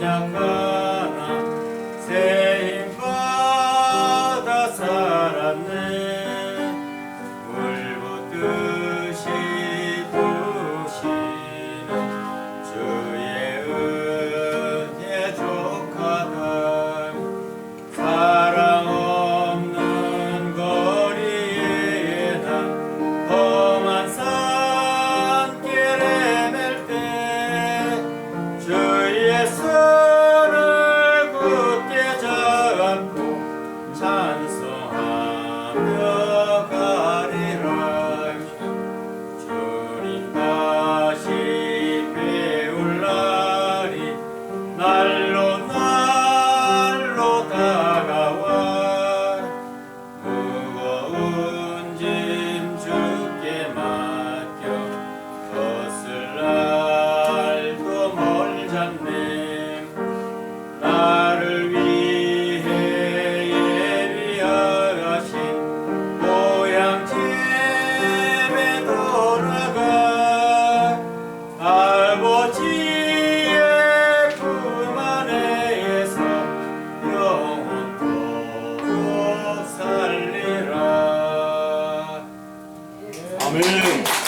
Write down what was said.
찬양가나 세임 받아 살았네. 물붓듯 찬 아멘.